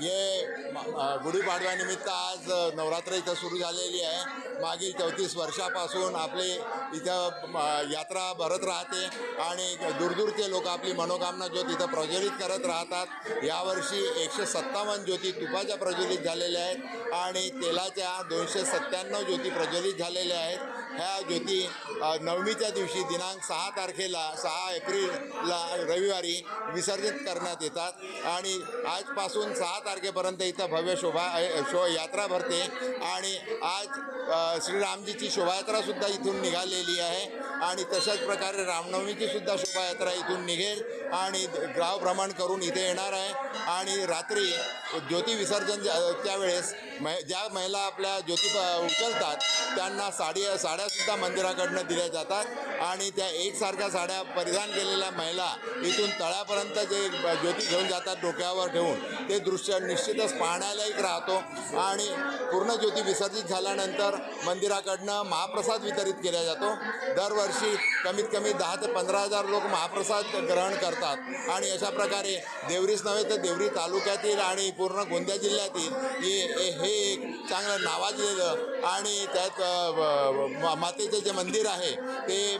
हे गुढीपाडव्यानिमित्त आज नवरात्र इथं सुरू झालेली आहे. मागील चौतीस वर्षापासून आपली इथं यात्रा भरत राहते आणि दूरदूरचे लोक आपली मनोकामना ज्योत इथं प्रज्वलित करत राहतात. यावर्षी एकशे सत्तावन्न ज्योती तुपाच्या प्रज्वलित झालेल्या आहेत आणि तेलाच्या दोनशे सत्त्याण्णव ज्योती प्रज्वलित झालेल्या आहेत. ह्या ज्योती नवमीच्या दिवशी दिनांक सहा तारखेला सहा एप्रिलला रविवारी विसर्जित करण्यात येतात आणि आजपासून सहा तारखेपर्यंत इथं भव्य शोभा शो यात्रा भरते. आणि आज श्रीरामजीची शोभायात्रासुद्धा इथून निघालेली आहे. आणि तशाच प्रकारे रामनवमीचीसुद्धा शोभायात्रा इथून निघेल. आणि गावभ्रमण करून इथे येणार आहे. आणि रात्री ज्योती विसर्जन त्यावेळेस मै ज्या महिला आपल्या ज्योती उचलतात त्यांना साडी साड्यासुद्धा मंदिराकडनं दिल्या जातात. आणि त्या एकसारख्या साड्या परिधान केलेल्या महिला इथून तळ्यापर्यंत जे ज्योती घेऊन जातात डोक्यावर ठेवून ते दृश्य निश्चितच पाहण्यालायक राहतो. आणि पूर्ण ज्योती विसर्जित झाल्यानंतर मंदिराकडनं महाप्रसाद वितरित केला जातो. दरवर्षी कमीत कमी दहा ते पंधरा हजार लोक महाप्रसाद ग्रहण करतात. आणि अशा प्रकारे देवरीच नव्हे तर देवरी तालुक्यातील आणि पूर्ण गोंदिया जिल्ह्यातील हे हे- एक चांगलं नावाजलेलं आणि त्यात मातेचं जे मंदिर आहे ते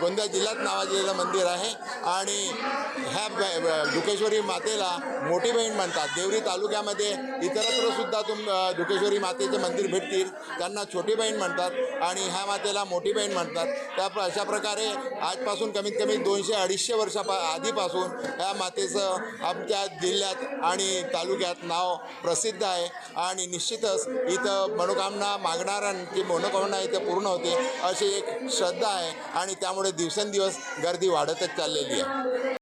गोंदिया जिल्ह्यात नावाजलेलं मंदिर आहे. आणि ह्या दुकेश्वरी मातेला मोठी बहीण म्हणतात. देवरी तालुक्यामध्ये इतरत्र सुद्धा तुम दुकेश्वरी मातेचे मंदिर भेटतील. त्यांना छोटी बहीण म्हणतात. आणि ह्या मातेला मोठी बहीण म्हणतात. त्या अशा प्रकारे आजपासून कमीत कमी दोनशे अडीचशे वर्षापा आधीपासून ह्या मातेचं आमच्या जिल्ह्यात आणि तालुक्यात नाव प्रसिद्ध आहे. आणि निश्चितच इथं मनोकामना मागणाऱ्यांची मनोकामना इथं पूर्ण होते अशी एक श्रद्धा आहे. आणि त्यामुळे दिवसेंदिवस गर्दी वाढतच चाललेली आहे.